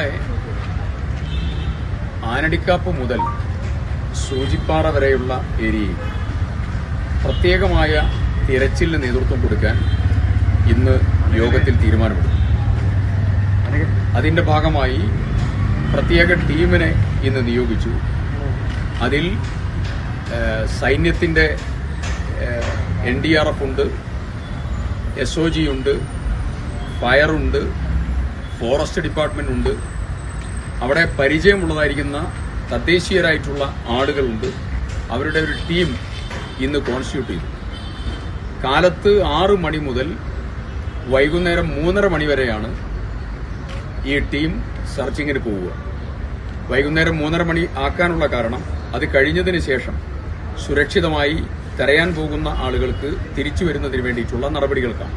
നാളെ ആനടിക്കാപ്പ് മുതൽ സൂചിപ്പാറ വരെയുള്ള ഏരിയയിൽ പ്രത്യേകമായ തിരച്ചിലിന് നേതൃത്വം കൊടുക്കാൻ ഇന്ന് യോഗത്തിൽ തീരുമാനമെടുത്തു. അതിന്റെ ഭാഗമായി പ്രത്യേക ടീമിനെ ഇന്ന് നിയോഗിച്ചു. അതിൽ സൈന്യത്തിന്റെ എൻ ഡി ആർ എഫ് ഉണ്ട് എസ് ഒ ജി ഉണ്ട് ഫയറുണ്ട് ഫോറസ്റ്റ് ഡിപ്പാർട്ട്മെന്റ് ഉണ്ട്. അവിടെ പരിചയമുള്ളതായിരിക്കുന്ന തദ്ദേശീയരായിട്ടുള്ള ആളുകളുണ്ട്. അവരുടെ ഒരു ടീം ഇന്ന് കോൺസ്റ്റിറ്റ്യൂട്ട് ചെയ്തു. കാലത്ത് ആറ് മണി മുതൽ വൈകുന്നേരം മൂന്നര മണി വരെയാണ് ഈ ടീം സെർച്ചിങ്ങിന് പോവുക. വൈകുന്നേരം മൂന്നര മണി ആക്കാനുള്ള കാരണം അത് കഴിഞ്ഞതിന് ശേഷം സുരക്ഷിതമായി തെരയാൻ പോകുന്ന ആളുകൾക്ക് തിരിച്ചു വരുന്നതിന് വേണ്ടിയിട്ടുള്ള നടപടികൾക്കാണ്.